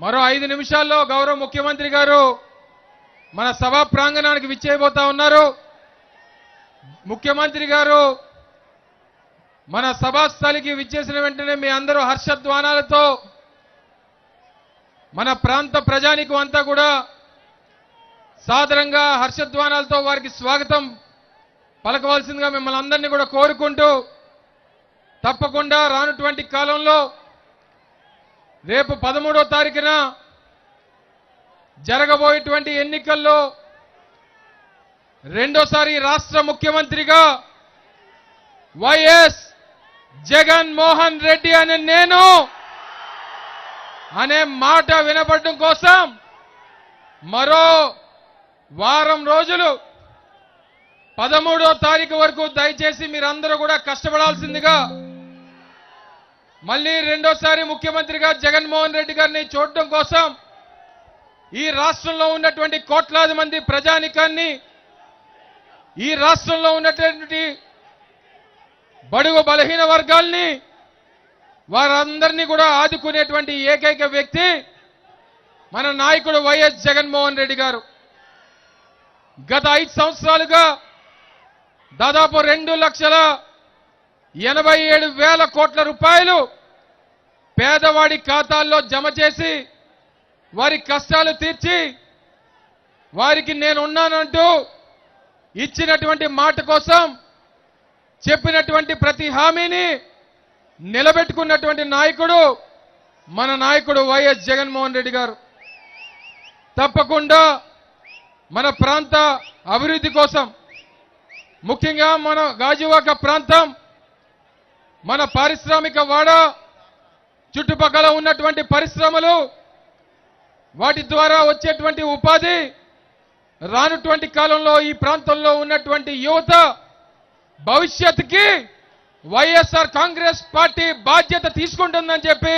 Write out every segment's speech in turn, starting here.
మరో ఐదు నిమిషాల్లో గౌరవ ముఖ్యమంత్రి గారు మన సభా ప్రాంగణానికి విచ్చేయబోతా ఉన్నారు. ముఖ్యమంత్రి గారు మన సభాస్థలికి విచ్చేసిన వెంటనే మీ అందరూ హర్షధ్వానాలతో మన ప్రాంత ప్రజానికం అంతా కూడా సాదరంగా హర్షధ్వానాలతో వారికి స్వాగతం పలకవలసిందిగా మిమ్మల్ని అందరినీ కూడా కోరుకుంటూ తప్పకుండా రానటువంటి కాలంలో రేపు పదమూడో తారీఖున జరగబోయేటువంటి ఎన్నికల్లో రెండోసారి రాష్ట్ర ముఖ్యమంత్రిగా వైఎస్ జగన్ మోహన్ రెడ్డి అనే నేను అనే మాట వినపడడం కోసం మరో వారం రోజులు పదమూడో తారీఖు వరకు దయచేసి మీరందరూ కూడా కష్టపడాల్సిందిగా మళ్ళీ రెండోసారి ముఖ్యమంత్రిగా జగన్మోహన్ రెడ్డి గారిని చూడటం కోసం ఈ రాష్ట్రంలో ఉన్నటువంటి కోట్లాది మంది ప్రజానికాన్ని ఈ రాష్ట్రంలో ఉన్నటువంటి బడుగు బలహీన వర్గాల్ని వారందరినీ కూడా ఆదుకునేటువంటి ఏకైక వ్యక్తి మన నాయకుడు వైఎస్ జగన్మోహన్ రెడ్డి గారు. గత ఐదు సంవత్సరాలుగా దాదాపు రెండు లక్షల ఎనభై ఏడు వేల కోట్ల రూపాయలు పేదవాడి ఖాతాల్లో జమ చేసి వారి కష్టాలు తీర్చి వారికి నేనున్నానంటూ ఇచ్చినటువంటి మాట కోసం చెప్పినటువంటి ప్రతి హామీని నిలబెట్టుకున్నటువంటి నాయకుడు మన నాయకుడు వైఎస్ జగన్మోహన్ రెడ్డి గారు. తప్పకుండా మన ప్రాంత అభివృద్ధి కోసం ముఖ్యంగా మన గాజువాక ప్రాంతం మన పారిశ్రామిక వాడ చుట్టుపక్కల ఉన్నటువంటి పరిశ్రమలు వాటి ద్వారా వచ్చేటువంటి ఉపాధి రానటువంటి కాలంలో ఈ ప్రాంతంలో ఉన్నటువంటి యువత భవిష్యత్తుకి వైఎస్ఆర్ కాంగ్రెస్ పార్టీ బాధ్యత తీసుకుంటుందని చెప్పి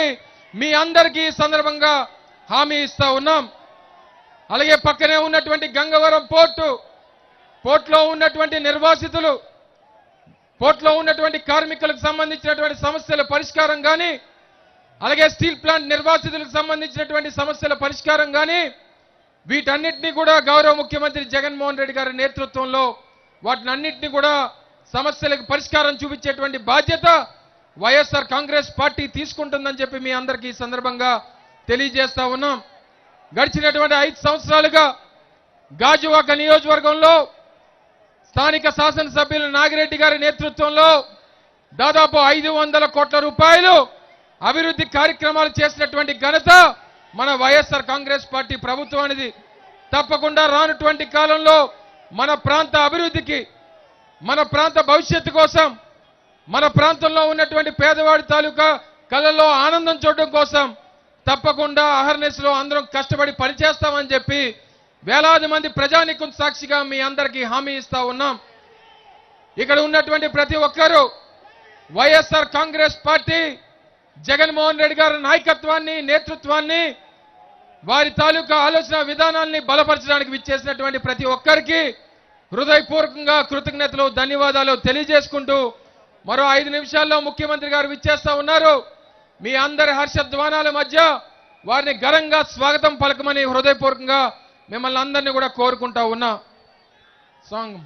మీ అందరికీ ఈ సందర్భంగా హామీ ఇస్తా ఉన్నాం. అలాగే పక్కనే ఉన్నటువంటి గంగవరం పోర్టు పోర్టులో ఉన్నటువంటి నిర్వాసితులు పోర్టులో ఉన్నటువంటి కార్మికులకు సంబంధించినటువంటి సమస్యల పరిష్కారం కానీ అలాగే స్టీల్ ప్లాంట్ నిర్వాసితులకు సంబంధించినటువంటి సమస్యల పరిష్కారం కానీ వీటన్నిటినీ కూడా గౌరవ ముఖ్యమంత్రి జగన్మోహన్ రెడ్డి గారి నేతృత్వంలో వాటినన్నింటినీ కూడా సమస్యలకు పరిష్కారం చూపించేటువంటి బాధ్యత వైఎస్ఆర్ కాంగ్రెస్ పార్టీ తీసుకుంటుందని చెప్పి మీ అందరికీ ఈ సందర్భంగా తెలియజేస్తా ఉన్నాం. గడిచినటువంటి ఐదు సంవత్సరాలుగా గాజువాక నియోజకవర్గంలో స్థానిక శాసనసభ్యులు నాగిరెడ్డి గారి నేతృత్వంలో దాదాపు ఐదు వందల కోట్ల రూపాయలు అభివృద్ధి కార్యక్రమాలు చేసినటువంటి ఘనత మన వైఎస్ఆర్ కాంగ్రెస్ పార్టీ ప్రభుత్వం అనేది తప్పకుండా రానటువంటి కాలంలో మన ప్రాంత అభివృద్ధికి మన ప్రాంత భవిష్యత్తు కోసం మన ప్రాంతంలో ఉన్నటువంటి పేదవాడి తాలూకా కళ్ళల్లో ఆనందం చూడడం కోసం తప్పకుండా అహర్నెస్లో అందరం కష్టపడి పనిచేస్తామని చెప్పి వేలాది మంది ప్రజానికం సాక్షిగా మీ అందరికీ హామీ ఇస్తా ఉన్నాం. ఇక్కడ ఉన్నటువంటి ప్రతి ఒక్కరూ YSR Congress party Jaganmohan Reddy గారి నాయకత్వాన్ని నేతృత్వాన్ని వారి తాలూకా ఆలోచన విధానాల్ని బలపరచడానికి విచ్చేసినటువంటి ప్రతి ఒక్కరికి హృదయపూర్వకంగా కృతజ్ఞతలు ధన్యవాదాలు తెలియజేసుకుంటూ మరో ఐదు నిమిషాల్లో ముఖ్యమంత్రి గారు విచ్చేస్తా ఉన్నారు. మీ అందరి హర్షధ్వానాల మధ్య వారిని ఘనంగా స్వాగతం పలకమని హృదయపూర్వకంగా మిమ్మల్ని అందరినీ కూడా కోరుకుంటా ఉన్నా సాంగ్